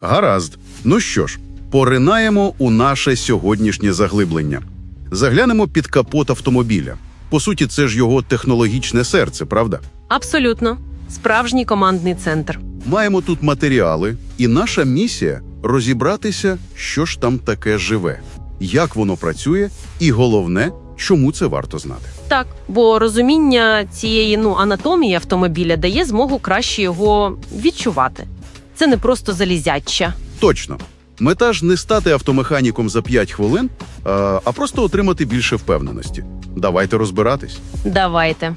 Гаразд. Ну що ж, поринаємо у наше сьогоднішнє заглиблення. Заглянемо під капот автомобіля. По суті, це ж його технологічне серце, правда? Абсолютно. Справжній командний центр. Маємо тут матеріали, і наша місія розібратися, що ж там таке живе, як воно працює, і головне, чому це варто знати. Так, бо розуміння цієї ну анатомії автомобіля дає змогу краще його відчувати. Це не просто залізяча. Точно. Мета ж не стати автомеханіком за 5 хвилин, а, просто отримати більше впевненості. Давайте розбиратись. Давайте.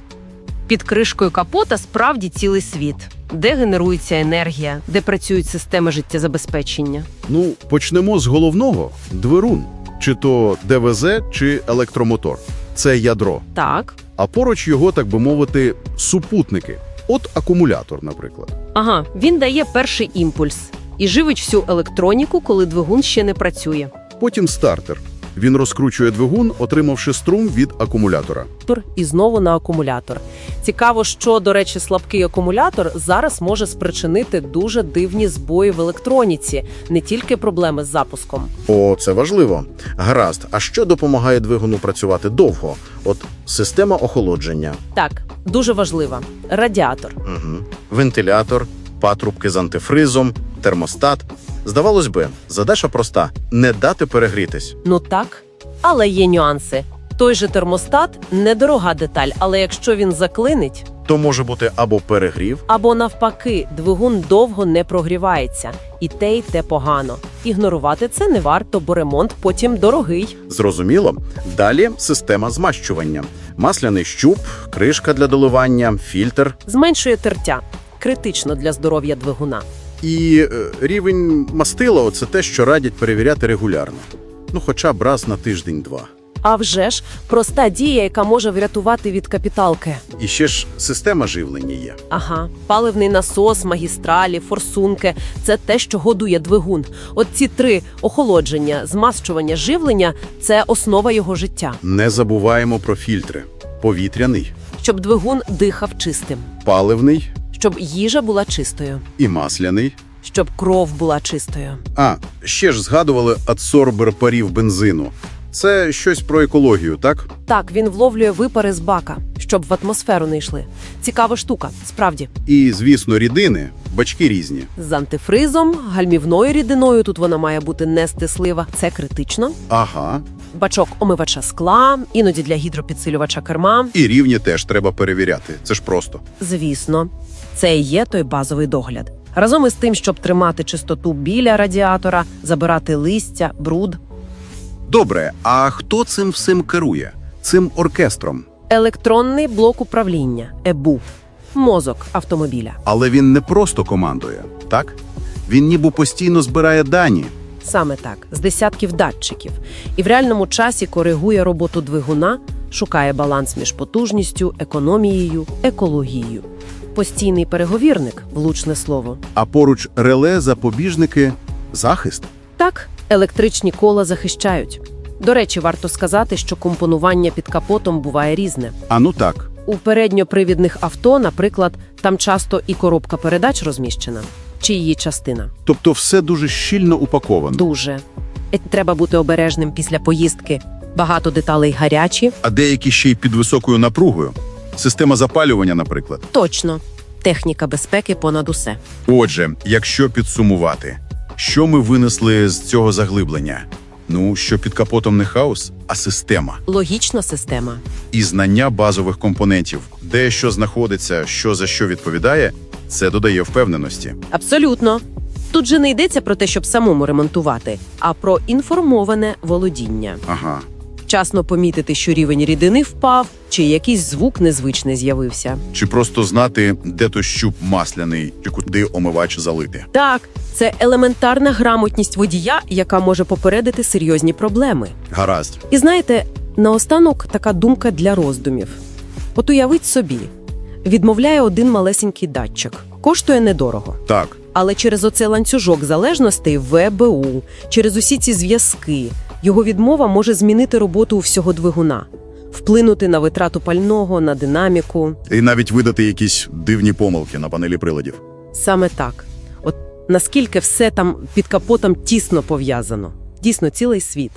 Під кришкою капота справді цілий світ, де генерується енергія, де працюють системи життєзабезпечення. Ну, почнемо з головного двирун, чи то ДВЗ, чи електромотор. Це ядро. Так. А поруч його, так би мовити, супутники. От акумулятор, наприклад. Ага, він дає перший імпульс і живить всю електроніку, коли двигун ще не працює. Потім стартер. Він розкручує двигун, отримавши струм від акумулятора. і знову на акумулятор. Цікаво, що, до речі, слабкий акумулятор зараз може спричинити дуже дивні збої в електроніці, не тільки проблеми з запуском. О, це важливо. Гаразд. А що допомагає двигуну працювати довго? От система охолодження, Так, дуже важлива. Радіатор. угу. вентилятор, патрубки з антифризом, термостат. Здавалось би, задача проста не дати перегрітись. Ну так, але є нюанси. Той же термостат недорога деталь, але якщо він заклинить, То може бути або перегрів, або навпаки, двигун довго не прогрівається, і те, і те погано. Ігнорувати це не варто, бо ремонт потім дорогий. зрозуміло. Далі система змащування, масляний щуп, кришка для доливання, фільтр. Зменшує тертя. Критично для здоров'я двигуна. І е, рівень мастила це те, що радять перевіряти регулярно. Ну, хоча б раз на тиждень-два. А вже ж проста дія, яка може врятувати від капіталки. І ще ж система живлення є. Ага, паливний насос, магістралі, форсунки це те, що годує двигун. От ці три охолодження, змащування, живлення це основа його життя, Не забуваємо про фільтри: повітряний, щоб двигун дихав чистим, паливний щоб їжа була чистою, і масляний. щоб кров була чистою. А ще ж згадували адсорбер парів бензину. Це щось про екологію, так? Так, він вловлює випари з бака, щоб в атмосферу не йшли. Цікава штука, справді. І, звісно, рідини, бачки різні. З антифризом, гальмівною рідиною тут вона має бути нестислива. Це критично. Ага. Бачок омивача скла, іноді для гідропідсилювача керма. І рівні теж треба перевіряти. Це ж просто. Звісно, це і є той базовий догляд. Разом із тим, щоб тримати чистоту біля радіатора, забирати листя, бруд. Добре, а хто цим всім керує? Цим оркестром. Електронний блок управління ЕБУ, мозок автомобіля. Але він не просто командує, так? Він ніби постійно збирає дані. Саме так, з десятків датчиків, і в реальному часі коригує роботу двигуна, шукає баланс між потужністю, економією, екологією. Постійний переговірник, влучне слово. А поруч реле, запобіжники, захист. Так, електричні кола захищають. До речі, варто сказати, що компонування під капотом буває різне. А ну так. У передньопривідних авто, наприклад, там часто і коробка передач розміщена, чи її частина. Тобто все дуже щільно упаковано. Дуже. Треба бути обережним після поїздки. Багато деталей гарячі. А деякі ще й під високою напругою. Система запалювання, наприклад. Точно. Техніка безпеки понад усе. Отже, якщо підсумувати, що ми винесли з цього заглиблення? Ну, що під капотом не хаос, а система Логічна система. і знання базових компонентів, де що знаходиться, що за що відповідає, це додає впевненості. Абсолютно. Тут же не йдеться про те, щоб самому ремонтувати, а про інформоване володіння. Ага. Вчасно помітити, що рівень рідини впав, чи якийсь звук незвичний з'явився. Чи просто знати, де то щуп масляний, чи куди омивач залити. Так, це елементарна грамотність водія, яка може попередити серйозні проблеми. Гаразд. І знаєте, наостанок така думка для роздумів. От уявіть собі, відмовляє один малесенький датчик, коштує недорого. Так. Але через оцей ланцюжок залежностей ВБУ, через усі ці зв'язки, його відмова може змінити роботу всього двигуна, вплинути на витрату пального, на динаміку. І навіть видати якісь дивні помилки на панелі приладів. Саме так. От наскільки все там під капотом тісно пов'язано. Дійсно, цілий світ.